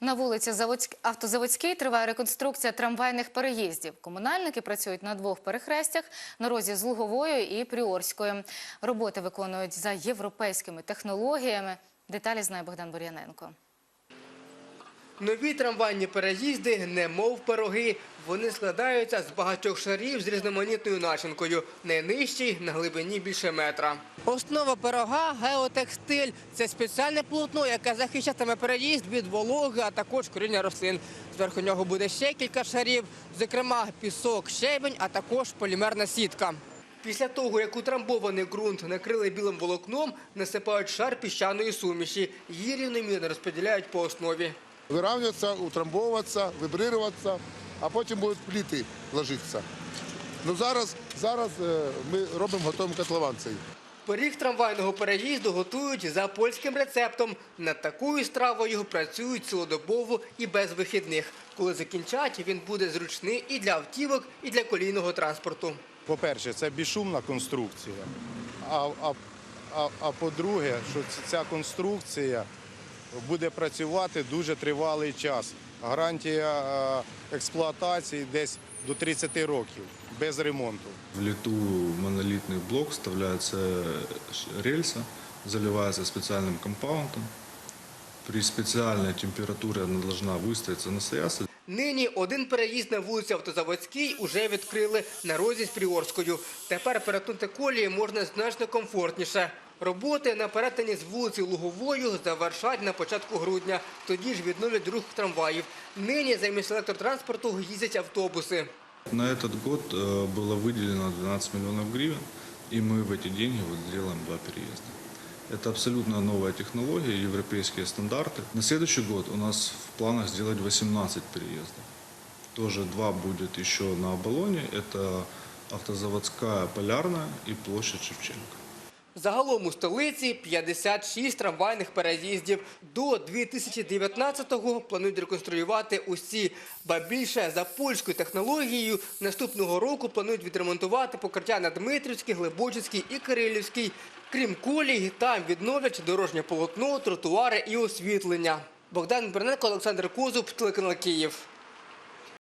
На вулиці Заводськ- Автозаводській триває реконструкція трамвайних переїздів. Комунальники працюють на двох перехрестях на розі з Луговою і Пріорською. Роботи виконують за європейськими технологіями. Деталі знає Богдан Бур'яненко. Нові трамвайні переїзди немов пироги. Вони складаються з багатьох шарів з різноманітною начинкою. Найнижчий на глибині більше метра. Основа пирога геотекстиль. Це спеціальне полотно, яке захищатиме переїзд від вологи, а також коріння рослин. Зверху нього буде ще кілька шарів, зокрема пісок, щебень, а також полімерна сітка. Після того, як утрамбований ґрунт накрили білим волокном, насипають шар піщаної суміші. Її рівномірно розподіляють по основі. Выравниваться, утрамбовываться, вибрироваться, а потім будуть пліти ложитися. Ну зараз, зараз е, ми робимо готовим котлован цей. Пиріг трамвайного переїзду готують за польським рецептом. Над такою стравою працюють цілодобово і без вихідних. Коли закінчать, він буде зручний і для автівок, і для колійного транспорту. По-перше, це безшумна конструкція. А, а, а, а по-друге, що ця конструкція буде працювати дуже тривалий час. Гарантія е, експлуатації десь до 30 років без ремонту. В лету монолитный блок вставляется ш- рельса, заливается специальным компаундом. При специальной температуре она должна выстояться, настояться. Нині один переїзд на вулиці Автозаводській уже відкрили на розі з Пріорською. Тепер перетнути колії можна значно комфортніше. Роботи на перетині з вулиці Луговою завершать на початку грудня. Тоді ж відновлять рух трамваїв. Нині замість електротранспорту їздять автобуси. На этот год э, было выделено 12 миллионов гривен, и мы в эти деньги вот сделаем два переезда. Это абсолютно новая технология, европейские стандарты. На следующий год у нас в планах сделать 18 переездов. Тоже два будет еще на Оболоне. Это автозаводская Полярная и площадь Шевченко. Загалом у столиці 56 трамвайних переїздів. До 2019-го планують реконструювати усі. Ба більше за польською технологією наступного року планують відремонтувати покриття на Дмитрівській, Глибочицькій і Кирилівській. Крім колій, там відновлять дорожнє полотно, тротуари і освітлення. Богдан Берненко, Олександр Козуб, телеканал Київ.